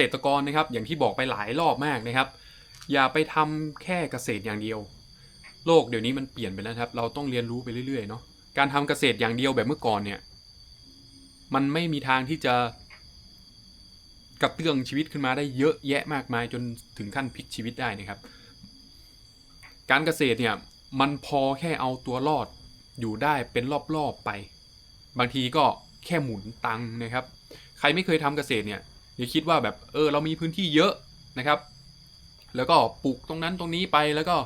ษตรกรนะครับ อย่างที่บอกไปหลายรอบมากนะครับ อย่าไปทำแค่เกษตรอย่างเดียว โลกเดี๋ยวนี้มันเปลี่ยนไปแล้วครับ เราต้องเรียนรู้ไปเรื่อยๆเนาะการทำเกษตรอย่างเดียวแบบเมื่อก่อนเนี่ย มันไม่มีทางที่จะกระเตื้องชีวิตขึ้นมาได้เยอะแยะมากมายจนถึงขั้นพลิกชีวิตได้นะครับ การเกษตรเนี่ยมันพอแค่เอาตัวรอดอยู่ได้เป็นรอบๆไป บางทีก็แค่หมุนตังค์นะครับ ใครไม่เคยทำเกษตรเนี่ย อย่าคิดว่าแบบเออเรามีพื้นที่เยอะนะครับ แล้วก็ปลูกตรงนั้นตรงนี้ไปแล้วก็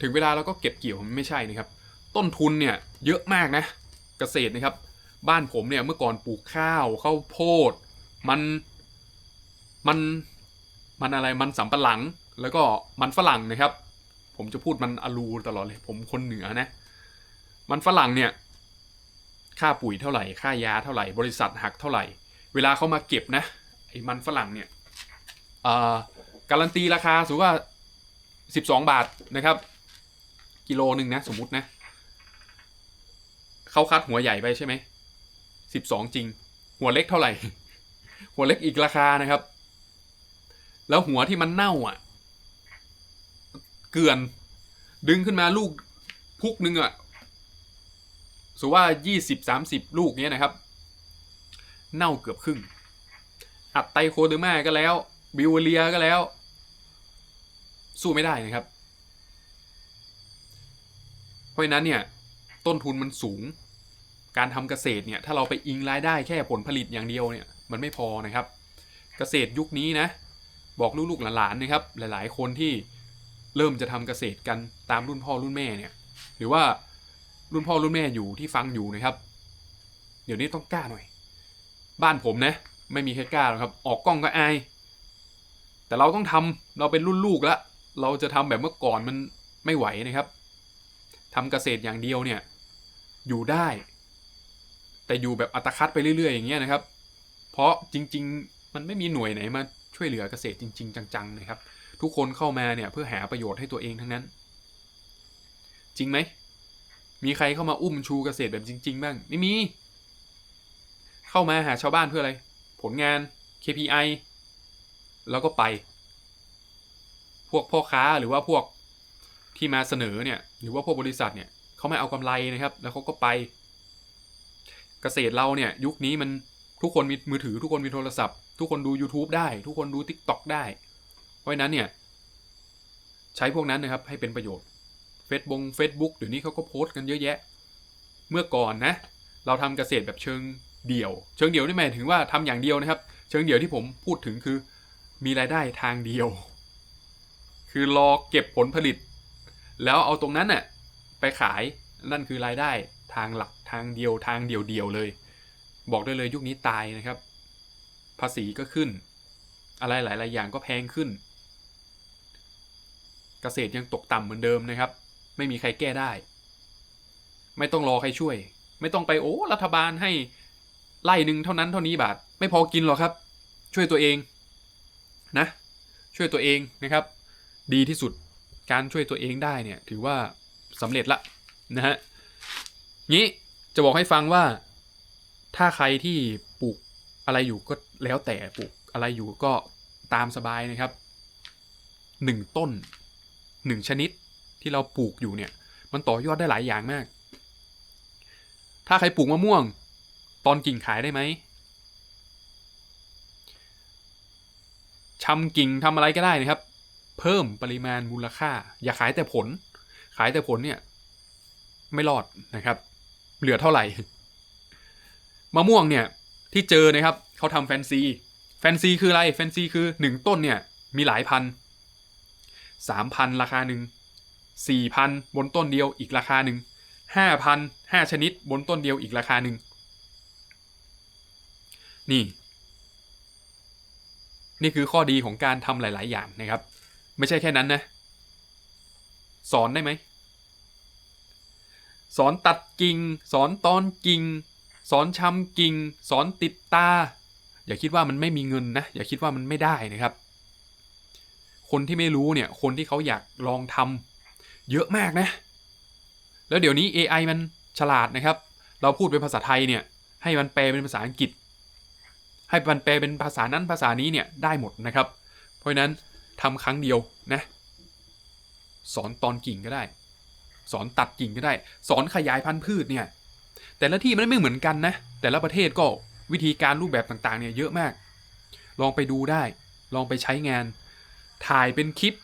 ถึงเวลาเราก็เก็บเกี่ยวมันไม่ใช่นะครับ ต้นทุนเนี่ยเยอะมากนะเกษตรนะครับ บ้านผมเนี่ยเมื่อก่อนปลูกข้าวข้าวโพด มันมันมันอะไรมันสำปะหลังแล้วก็มันฝรั่งนะครับ ผมจะพูดมันอลูตลอดเลย ผมคนเหนือนะ มันฝรั่งเนี่ยค่าปุ๋ยเท่าไหร่ ค่ายาเท่าไหร่ บริษัทหักเท่าไหร่ เวลาเขามาเก็บนะ ไอ้มันฝรั่งเนี่ยการันตีราคาสมมติว่าสิบสองบาทนะครับ กิโลหนึ่งนะสมมุตินะเขาคัดหัวใหญ่ไปใช่ไหมสิบสองจริง หัวเล็กเท่าไหร่ หัวเล็กอีกราคานะครับ แล้วหัวที่มันเน่าอะ เกลือน ดึงขึ้นมาลูกพุกหนึ่งอะสมมติว่ายี่สิบสามสิบลูกเนี้ยนะครับ เน่าเกือบครึ่ง อัดไตโคเดอร์มาก็แล้ว บิวเลียก็แล้ว สู้ไม่ได้นะครับ เพราะฉะนั้นเนี่ยต้นทุนมันสูง การทำเกษตรเนี่ยถ้าเราไปอิงรายได้แค่ผลผลิตอย่างเดียวเนี่ยมันไม่พอนะครับ เกษตรยุคนี้นะ บอกลูกๆหลานๆนะครับ หลายๆ คนที่เริ่มจะทำเกษตรกันตามรุ่นพ่อรุ่นแม่เนี่ย หรือว่ารุ่นพ่อรุ่นแม่อยู่ที่ฟังอยู่นะครับ เดี๋ยวนี้ต้องกล้าหน่อย บ้านผมนะ ไม่มีใครกล้าหรอกครับ ออกกล้องก็อาย แต่เราต้องทำเราเป็นรุ่นลูกแล้วเราจะทำแบบเมื่อก่อนมันไม่ไหวนะครับทำเกษตรอย่างเดียวเนี่ย อยู่ได้ แต่อยู่แบบอัตคัดไปเรื่อย ๆ อย่างเงี้ยนะครับ เพราะจริง ๆ มันไม่มีหน่วยไหนมาช่วยเหลือเกษตรจริง ๆ จังๆนะครับ ทุกคนเข้ามาเนี่ยเพื่อหาประโยชน์ให้ตัวเองทั้งนั้น จริงไหมมีใครเข้ามาอุ้มชูเกษตรแบบจริง ๆ บ้าง ไม่มี เข้ามาหาชาวบ้านเพื่ออะไร ผลงาน KPI แล้วก็ไป พวกพ่อค้าหรือว่าพวกที่มาเสนอเนี่ยหรือว่าพวกบริษัทเนี่ยเขาไม่เอากำไรนะครับ แล้วเขาก็ไป เกษตรเราเนี่ยยุคนี้มันทุกคนมีมือถือทุกคนมีโทรศัพท์ ทุกคนดู YouTube ได้ ทุกคนดู TikTok ได้ เพราะฉะนั้นเนี่ย ใช้พวกนั้นนะครับให้เป็นประโยชน์เฟซบงเฟซบุ๊กเดี๋ยวนี้เขาก็โพสต์กันเยอะแยะ เมื่อก่อนนะ เราทำเกษตรแบบเชิง เดี่ยว เชิงเดี่ยวนี่หมายถึงว่าทำอย่างเดียวนะครับ เชิงเดี่ยวที่ผมพูดถึงคือ มีรายได้ทางเดียว คือรอเก็บผลผลิต แล้วเอาตรงนั้นน่ะไปขายนั่นคือรายได้ทางหลักทางเดียวทางเดียวเดียวเลย บอกได้เลยยุคนี้ตายนะครับ ภาษีก็ขึ้น อะไรหลาย ๆ อย่างก็แพงขึ้น เกษตรยังตกต่ำเหมือนเดิมนะครับ ไม่มีใครแก้ได้ ไม่ต้องรอใครช่วย ไม่ต้องไปโอ้รัฐบาลให้ ไล่หนึ่งเท่านั้นเท่านี้บาท ไม่พอกินหรอกครับ ช่วยตัวเองนะ ช่วยตัวเองนะครับ ดีที่สุดการช่วยตัวเองได้เนี่ย ถือว่าสำเร็จละนะฮะงี้จะบอกให้ฟังว่า ถ้าใครที่ปลูกอะไรอยู่ก็แล้วแต่ปลูกอะไรอยู่ก็ตามสบายนะครับหนึ่งต้นหนึ่งชนิดที่เราปลูกอยู่เนี่ย มันต่อยอดได้หลายอย่างมาก ถ้าใครปลูกมะม่วง ตอนกิ่งขายได้ไหมชำกิ่งทำอะไรก็ได้นะครับ เพิ่มปริมาณมูลค่า อย่าขายแต่ผล ขายแต่ผลเนี่ย ไม่รอดนะครับ เหลือเท่าไหร่มะม่วงเนี่ยที่เจอนะครับเขาทำแฟนซี แฟนซีคืออะไร แฟนซีคือหนึ่งต้นเนี่ยมีหลายพันสามพันราคาหนึ่งสี่พันบนต้นเดียวอีกราคาหนึ่งห้าพันห้าชนิดบนต้นเดียวอีกราคาหนึ่ง นี่ นี่คือข้อดีของการทำหลาย ๆ อย่างนะครับ ไม่ใช่แค่นั้นนะ สอนได้ไหม สอนตัดกิ่ง สอนตอนกิ่ง สอนชำกิ่ง สอนติดตา อย่าคิดว่ามันไม่มีเงินนะ อย่าคิดว่ามันไม่ได้นะครับ คนที่ไม่รู้เนี่ย คนที่เขาอยากลองทำเยอะมากนะ แล้วเดี๋ยวนี้ AI มันฉลาดนะครับ เราพูดเป็นภาษาไทยเนี่ย ให้มันแปลเป็นภาษาอังกฤษ ให้มันแปลเป็นภาษานั้นภาษานี้เนี่ยได้หมดนะครับ เพราะฉะนั้นทำครั้งเดียวนะสอนตอนกิ่งก็ได้ สอนตัดกิ่งก็ได้ สอนขยายพันธุ์พืชเนี่ยแต่ละที่มันไม่เหมือนกันนะ แต่ละประเทศก็วิธีการรูปแบบต่างๆเนี่ยเยอะมาก ลองไปดูได้ ลองไปใช้งาน ถ่ายเป็นคลิป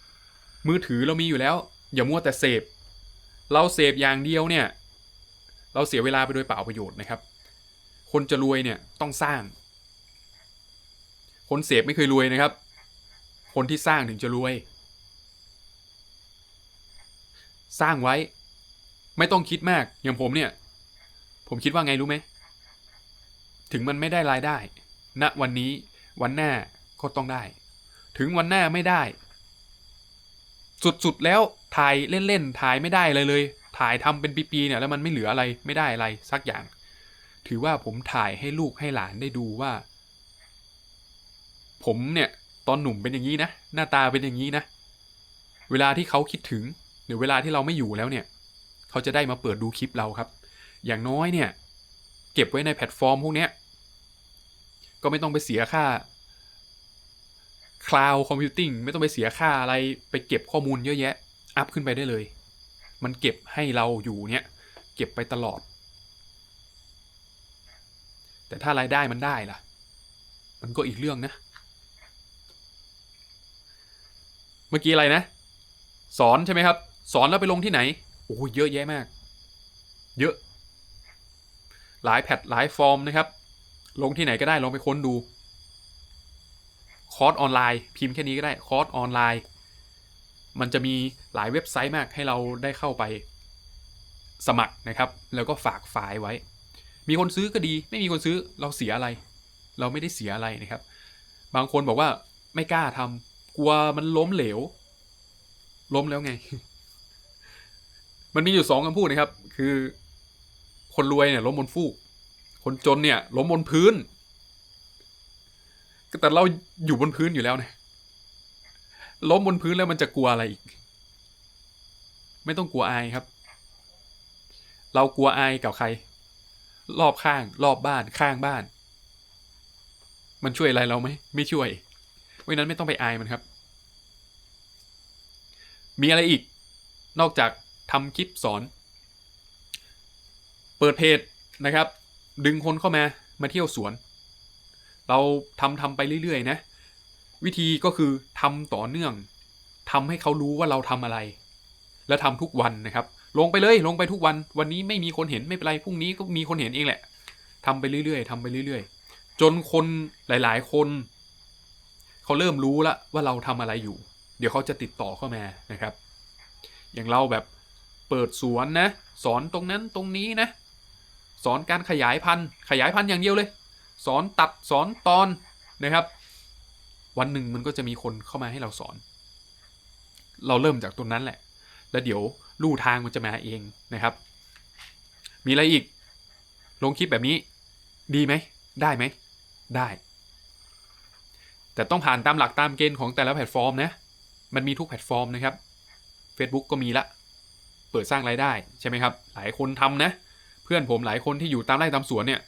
มือถือเรามีอยู่แล้ว อย่ามัวแต่เสพ เราเสพอย่างเดียวเนี่ย เราเสียเวลาไปโดยเปล่าประโยชน์นะครับ คนจะรวยเนี่ยต้องสร้าง คนเสพไม่เคยรวยนะครับ คนที่สร้างถึงจะรวย สร้างไว้ ไม่ต้องคิดมาก อย่างผมเนี่ย ผมคิดว่าไงรู้ไหม ถึงมันไม่ได้รายได้ณวันนี้วันหน้าก็ต้องได้ ถึงวันหน้าไม่ได้ สุดๆแล้วถ่ายเล่นๆถ่ายไม่ได้อะไรเลย ถ่ายทำเป็นปีๆเนี่ยแล้วมันไม่เหลืออะไรไม่ได้อะไรสักอย่าง ถือว่าผมถ่ายให้ลูกให้หลานได้ดูว่า ผมเนี่ยตอนหนุ่มเป็นอย่างนี้นะ หน้าตาเป็นอย่างนี้นะ เวลาที่เขาคิดถึงหรือเวลาที่เราไม่อยู่แล้วเนี่ย เขาจะได้มาเปิดดูคลิปเราครับ อย่างน้อยเนี่ย เก็บไว้ในแพลตฟอร์มพวกนี้ก็ไม่ต้องไปเสียค่า Cloud Computing ไม่ต้องไปเสียค่าอะไรไปเก็บข้อมูลเยอะแยะ อัพขึ้นไปได้เลย มันเก็บให้เราอยู่เนี่ย เก็บไปตลอด แต่ถ้ารายได้มันได้ล่ะ มันก็อีกเรื่องนะ เมื่อกี้อะไรนะ สอนใช่ไหมครับ สอนแล้วไปลงที่ไหน โอ้โหเยอะแยะมาก เยอะ หลายแพทหลายฟอร์มนะครับ ลงที่ไหนก็ได้ลองไปค้นดู คอร์สออนไลน์ พิมพ์แค่นี้ก็ได้ คอร์สออนไลน์ มันจะมีหลายเว็บไซต์มากให้เราได้เข้าไป สมัครนะครับ แล้วก็ฝากไฟล์ไว้ มีคนซื้อก็ดี ไม่มีคนซื้อเราเสียอะไร เราไม่ได้เสียอะไรนะครับ บางคนบอกว่าไม่กล้าทำ กลัวมันล้มเหลว ล้มแล้วไง มันมีอยู่สองคำพูดนะครับ คือ คนรวยเนี่ย ล้มบนฟูก คนจนเนี่ย ล้มบนพื้น แต่เราอยู่บนพื้นอยู่แล้วนะล้มบนพื้นแล้วมันจะกลัวอะไรอีก ไม่ต้องกลัวอายครับ เรากลัวอายกับใคร รอบข้าง รอบบ้านข้างบ้าน มันช่วยอะไรเราไหม ไม่ช่วย เพราะนั้นไม่ต้องไปอายมันครับ มีอะไรอีก นอกจากทำคลิปสอน เปิดเพจนะครับ ดึงคนเข้ามามาเที่ยวสวน เราทำทำไปเรื่อยๆ นะ วิธีก็คือทำต่อเนื่องทำให้เขารู้ว่าเราทำอะไร แล้วทำทุกวันนะครับ ลงไปเลยลงไปทุกวัน วันนี้ไม่มีคนเห็นไม่เป็นไรพรุ่งนี้ก็มีคนเห็นเองแหละทำไปเรื่อยๆทำไปเรื่อยๆ จนคนหลาย ๆ คน เขาเริ่มรู้ละว่าเราทำอะไรอยู่ เดี๋ยวเขาจะติดต่อเข้ามานะครับ อย่างเราแบบเปิดสวนนะ สอนตรงนั้นตรงนี้นะ สอนการขยายพันธุ์ ขยายพันธุ์อย่างเดียวเลย สอนตัดสอนตอนนะครับ วันหนึ่งมันก็จะมีคนเข้ามาให้เราสอน เราเริ่มจากตรงนั้นแหละ แล้วเดี๋ยวลู่ทางมันจะมาเองนะครับ มีอะไรอีก ลงคลิปแบบนี้ ดีไหม ได้ไหม ได้ แต่ต้องผ่านตามหลักตามเกณฑ์ของแต่ละแพลตฟอร์มนะ มันมีทุกแพลตฟอร์มนะครับ Facebook ก็มีละ เปิดสร้างรายได้ใช่ไหมครับ หลายคนทำนะ เพื่อนผมหลายคนที่อยู่ตามไร่ตามสวนเนี่ย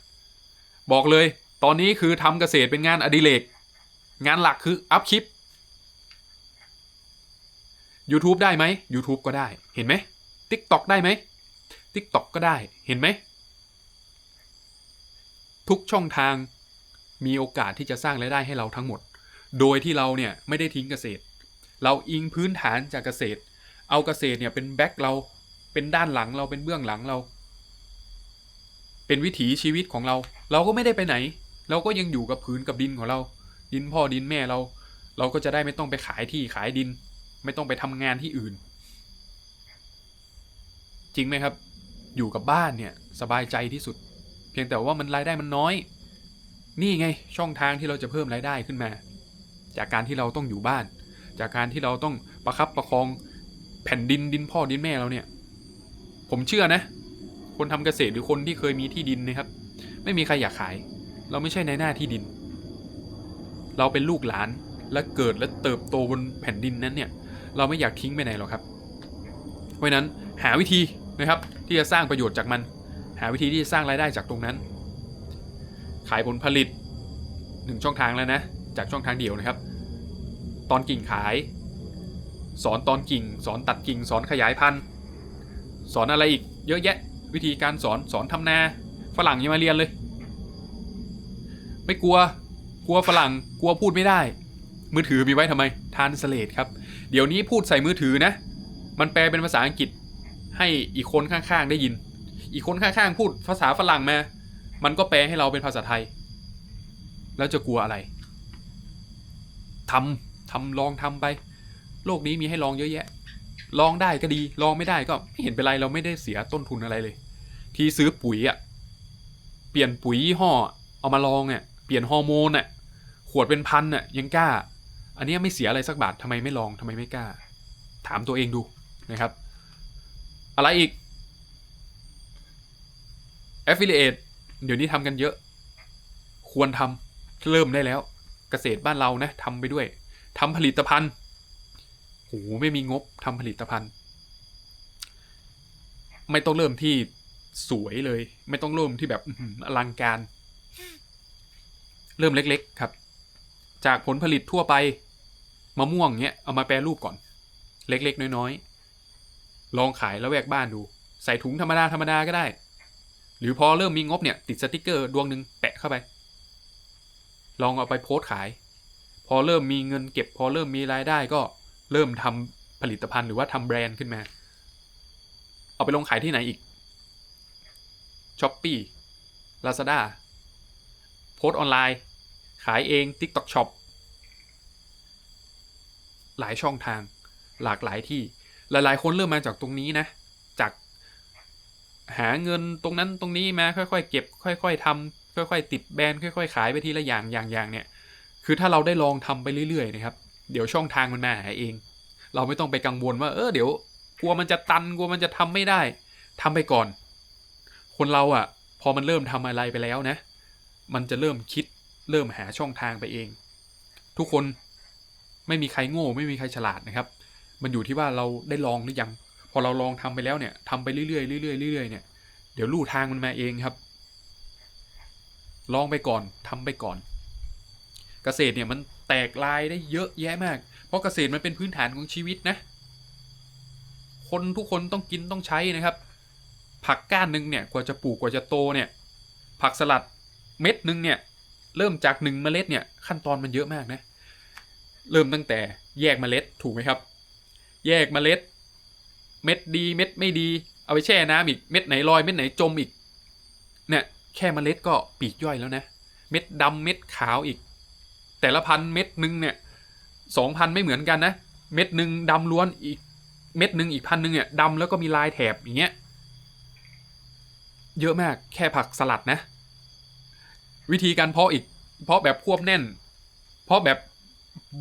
บอกเลย ตอนนี้คือทำเกษตรเป็นงานอดิเรก งานหลักคืออัพคลิป YouTube ได้ไหม YouTube ก็ได้ เห็นไหม TikTok ได้ไหม TikTok ก็ได้ เห็นไหม ทุกช่องทางมีโอกาสที่จะสร้างรายได้ให้เราทั้งหมด โดยที่เราเนี่ยไม่ได้ทิ้งเกษตร เราอิงพื้นฐานจากเกษตร เอาเกษตรเนี่ยเป็นแบ็คเรา เป็นด้านหลังเราเป็นเบื้องหลังเรา เป็นวิถีชีวิตของเรา เราก็ไม่ได้ไปไหน เราก็ยังอยู่กับพื้นกับดินของเรา ดินพ่อดินแม่เรา เราก็จะได้ไม่ต้องไปขายที่ขายดิน ไม่ต้องไปทำงานที่อื่น จริงไหมครับ อยู่กับบ้านเนี่ยสบายใจที่สุด เพียงแต่ว่ามันรายได้มันน้อย นี่ไงช่องทางที่เราจะเพิ่มรายได้ขึ้นมา จากการที่เราต้องอยู่บ้าน จากการที่เราต้องประคับประคองแผ่นดินดินพ่อดินแม่เราเนี่ย ผมเชื่อนะ คนทำเกษตรหรือคนที่เคยมีที่ดินนะครับ ไม่มีใครอยากขาย เราไม่ใช่ในหน้าที่ดิน เราเป็นลูกหลานและเกิดและเติบโตบนแผ่นดินนั้นเนี่ย เราไม่อยากทิ้งไปไหนหรอกครับ เพราะฉะนั้นหาวิธีนะครับที่จะสร้างประโยชน์จากมัน หาวิธีที่จะสร้างรายได้จากตรงนั้น ขายผลผลิตหนึ่งช่องทางแล้วนะ จากช่องทางเดียวนะครับ ตอนกิ่งขาย สอนตอนกิ่ง สอนตัดกิ่ง สอนขยายพันธุ์ สอนอะไรอีก เยอะแยะ วิธีการสอนสอนทำนาฝรั่งยังมาเรียนเลย ไม่กลัวกลัวฝรั่งกลัวพูดไม่ได้ มือถือมีไว้ทำไมทานสเลดครับ เดี๋ยวนี้พูดใส่มือถือนะ มันแปลเป็นภาษาอังกฤษ ให้อีกคนข้างๆได้ยิน อีกคนข้างๆพูดภาษาฝรั่งมา มันก็แปลให้เราเป็นภาษาไทย แล้วจะกลัวอะไรทำ ทำลองทำไป โลกนี้มีให้ลองเยอะแยะ ลองได้ก็ดี ลองไม่ได้ก็ไม่เห็นเป็นไรเราไม่ได้เสียต้นทุนอะไรเลย ที่ซื้อปุ๋ยอะ่ะ เปลี่ยนปุ๋ยยี่ห้อ เอามาลองเนี่ยเปลี่ยนฮอร์โมนอะ ขวดเป็นพันอะยังกล้า อันนี้ไม่เสียอะไรสักบาททำไมไม่ลองทำไมไม่กล้า ถามตัวเองดูนะครับ อะไรอีก affiliate เดี๋ยวนี้ทำกันเยอะ ควรทำเริ่มได้แล้ว เกษตรบ้านเรานะทำไปด้วย ทำผลิตภัณฑ์โหไม่มีงบทำผลิตภัณฑ์ ไม่ต้องเริ่มที่สวยเลย ไม่ต้องเริ่มที่แบบอื้อหืออลังการ เริ่มเล็กๆครับ จากผลผลิตทั่วไปมะม่วงเนี้ยเอามาแปรรูปก่อน เล็กๆ น้อยๆ ลองขายแล้วแวกบ้านดู ใส่ถุงธรรมดาธรรมดาก็ได้ หรือพอเริ่มมีงบเนี่ย ติดสติกเกอร์ดวงหนึ่งแปะเข้าไป ลองเอาไปโพสต์ขาย พอเริ่มมีเงินเก็บ พอเริ่มมีรายได้ก็เริ่มทำผลิตภัณฑ์หรือว่าทำแบรนด์ขึ้นมา เอาไปลงขายที่ไหนอีกช้อปปี้ลาซาด้าโพสต์ออนไลน์ ขายเอง TikTok Shop หลายช่องทางหลากหลายที่ หลายๆ คนเริ่มมาจากตรงนี้นะ จากหาเงินตรงนั้นตรงนี้มาค่อยๆ เก็บ ค่อย ๆทำค่อย ๆ ติดแบรนด์ค่อย ๆ ขายไปทีละอย่างอย่างอย่างเนี่ย คือถ้าเราได้ลองทำไปเรื่อยๆนะครับ เดี๋ยวช่องทางมันมาหาเอง เราไม่ต้องไปกังวลว่า เออเดี๋ยวกลัวมันจะตันกลัวมันจะทำไม่ได้ทำไปก่อน คนเราอะ่ะ พอมันเริ่มทำอะไรไปแล้วนะ มันจะเริ่มคิดเริ่มหาช่องทางไปเอง ทุกคนไม่มีใครโง่ ไม่มีใครฉลาดนะครับ มันอยู่ที่ว่าเราได้ลองหรือยัง พอเราลองทำไปแล้วเนี่ยทำไปเรื่อยๆเรื่อยๆเรื่อยๆเนี่ยเดี๋ยวลู่ทางมันมาเองครับ ลองไปก่อนทำไปก่อน เกษตรเนี่ยมันแตกลายได้เยอะแยะมาก เพราะเกษตรมันเป็นพื้นฐานของชีวิตนะ คนทุกคนต้องกินต้องใช้นะครับ ผักก้านหนึ่งเนี่ยกว่าจะปลูกกว่าจะโตเนี่ย ผักสลัดเม็ดหนึ่งเนี่ยเริ่มจากหนึ่งเมล็ดเนี่ยขั้นตอนมันเยอะมากนะ เริ่มตั้งแต่แยกเมล็ดถูกไหมครับ แยกเมล็ด เม็ดดีเม็ดไม่ดี เอาไปแช่น้ำอีกเม็ดไหนลอยเม็ดไหนจมอีกเนี่ยแค่เมล็ดก็ปีกย่อยแล้วนะ เม็ดดำเม็ดขาวอีก แต่ละพันเม็ดหนึ่งเนี่ยสองพันไม่เหมือนกันนะ เม็ดหนึ่งดำล้วนอีกเม็ดหนึ่งอีกพันหนึ่งเนี่ยดำแล้วก็มีลายแถบอย่างเงี้ยเยอะมากแค่ผักสลัดนะ วิธีการเพาะอีก เพาะแบบควบแน่น เพาะแบบ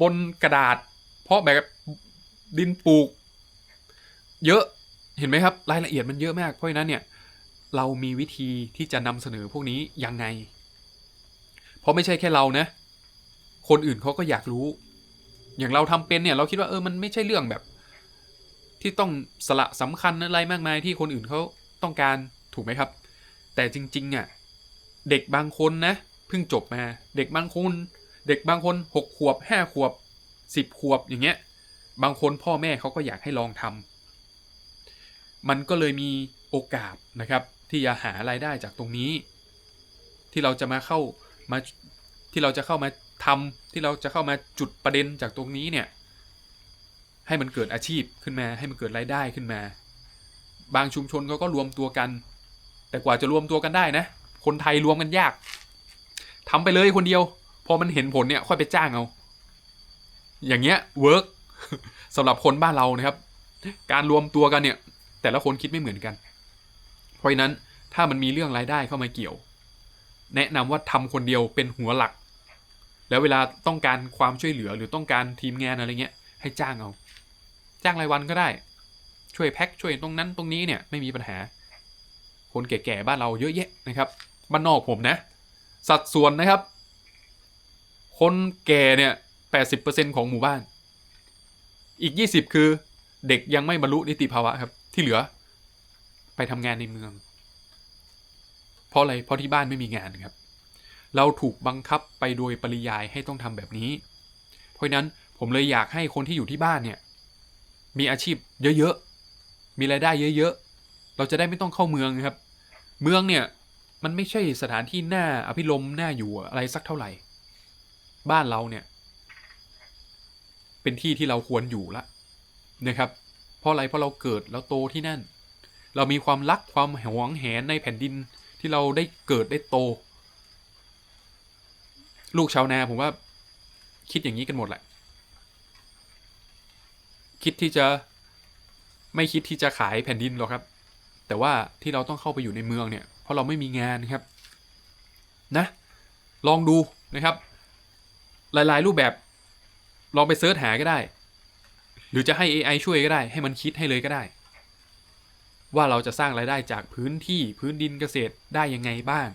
บนกระดาษ เพาะแบบดินปลูก เยอะเห็นไหมครับ รายละเอียดมันเยอะมากเพราะฉะนั้นเนี่ย เรามีวิธีที่จะนำเสนอพวกนี้ยังไง เพราะไม่ใช่แค่เรานะ คนอื่นเขาก็อยากรู้ อย่างเราทำเป็นเนี่ย เราคิดว่าเออมันไม่ใช่เรื่องแบบ ที่ต้องสละสำคัญอะไรมากมายที่คนอื่นเขาต้องการถูกไหมครับ แต่จริงๆอะเด็กบางคนนะเพิ่งจบมา เด็กบางคนเด็กบางคนหกขวบห้าขวบสิบขวบอย่างเงี้ย บางคนพ่อแม่เขาก็อยากให้ลองทำมันก็เลยมีโอกาสนะครับ ที่จะหารายได้จากตรงนี้ ที่เราจะมาเข้ามาที่เราจะเข้ามา ทำที่เราจะเข้ามาจุดประเด็นจากตรงนี้เนี่ยให้มันเกิดอาชีพขึ้นมา ให้มันเกิดรายได้ขึ้นมา บางชุมชนเขาก็รวมตัวกัน แต่กว่าจะรวมตัวกันได้นะ คนไทยรวมกันยากทำไปเลยคนเดียว พอมันเห็นผลเนี่ยค่อยไปจ้างเอา อย่างเงี้ยเวิร์กสำหรับคนบ้านเรานะครับ การรวมตัวกันเนี่ย แต่ละคนคิดไม่เหมือนกัน เพราะฉะนั้นถ้ามันมีเรื่องรายได้เข้ามาเกี่ยว แนะนำว่าทำคนเดียวเป็นหัวหลัก แล้วเวลาต้องการความช่วยเหลือหรือต้องการทีมงานอะไรเงี้ย ให้จ้างเอา จ้างรายวันก็ได้ ช่วยแพ็คช่วยตรงนั้นตรงนี้เนี่ยไม่มีปัญหา คนแก่ๆบ้านเราเยอะแยะนะครับบ้านนอกผมนะ สัดส่วนนะครับ คนแก่เนี่ยแปดสิบเปอร์เซ็นของหมู่บ้าน อีกยี่สิบคือเด็กยังไม่บรรลุนิติภาวะครับ ที่เหลือ ไปทำงานในเมือง เพราะอะไรเพราะที่บ้านไม่มีงานครับ เราถูกบังคับไปโดยปริยายให้ต้องทำแบบนี้ เพราะนั้นผมเลยอยากให้คนที่อยู่ที่บ้านเนี่ย มีอาชีพเยอะๆ มีรายได้เยอะๆ เราจะได้ไม่ต้องเข้าเมืองครับ เมืองเนี่ยมันไม่ใช่สถานที่น่าอภิรมย์น่าอยู่อะไรสักเท่าไหร่ บ้านเราเนี่ย เป็นที่ที่เราควรอยู่ละนะครับ เพราะอะไรเพราะเราเกิดแล้วโตที่นั่น เรามีความรักความหวงแหนในแผ่นดินที่เราได้เกิดได้โต ลูกชาวนาผมว่า คิดอย่างนี้กันหมดแหละ คิดที่จะไม่คิดที่จะขายแผ่นดินหรอกครับ แต่ว่าที่เราต้องเข้าไปอยู่ในเมืองเนี่ย เพราะเราไม่มีงานครับ นะ ลองดูนะครับ หลาย ๆ รูปแบบลองไปเซิร์ชหาก็ได้ หรือจะให้ AI ช่วยก็ได้ ให้มันคิดให้เลยก็ได้ ว่าเราจะสร้างรายได้จากพื้นที่พื้นดินเกษตรได้ยังไงบ้าง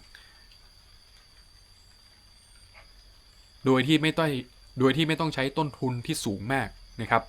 โดยที่ไม่ต้องโดยที่ไม่ต้องใช้ต้นทุนที่สูงมากนะครับ